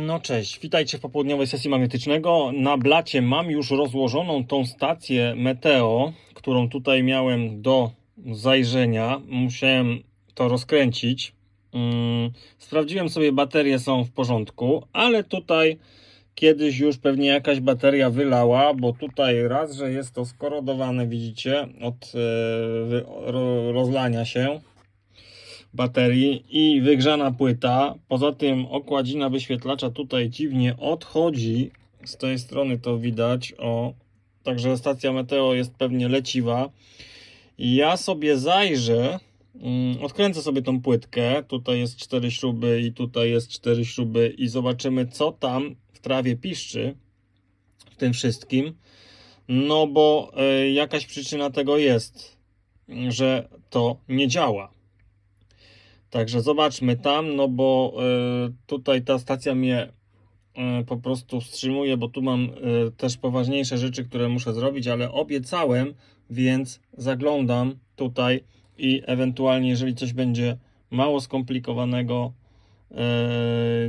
No cześć, witajcie w popołudniowej sesji magnetycznego. Na blacie mam już rozłożoną tą stację Meteo, którą tutaj miałem do zajrzenia. Musiałem to rozkręcić. Mm, Sprawdziłem sobie, baterie są w porządku, ale tutaj kiedyś już pewnie jakaś bateria wylała, bo tutaj raz, że jest to skorodowane, widzicie, od e, rozlania się baterii i wygrzana płyta. Poza tym okładzina wyświetlacza tutaj dziwnie odchodzi. Z tej strony to widać. O, także stacja Meteo jest pewnie leciwa. Ja sobie zajrzę, mm, odkręcę sobie tą płytkę. Tutaj jest cztery śruby i tutaj jest cztery śruby i zobaczymy co tam w trawie piszczy w tym wszystkim. No bo e, jakaś przyczyna tego jest, że to nie działa. Także zobaczmy tam, no bo y, tutaj ta stacja mnie y, po prostu wstrzymuje, bo tu mam y, też poważniejsze rzeczy, które muszę zrobić, ale obiecałem, więc zaglądam tutaj i ewentualnie, jeżeli coś będzie mało skomplikowanego,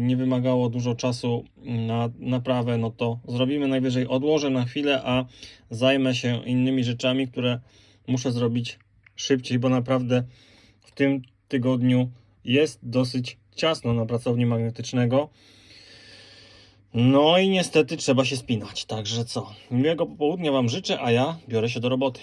nie wymagało dużo czasu na naprawę, no to zrobimy najwyżej. Odłożę na chwilę, a zajmę się innymi rzeczami, które muszę zrobić szybciej, bo naprawdę w tym tygodniu jest dosyć ciasno na pracowni magnetycznego. No i niestety trzeba się spinać. Także co? Miłego popołudnia Wam życzę, a ja biorę się do roboty.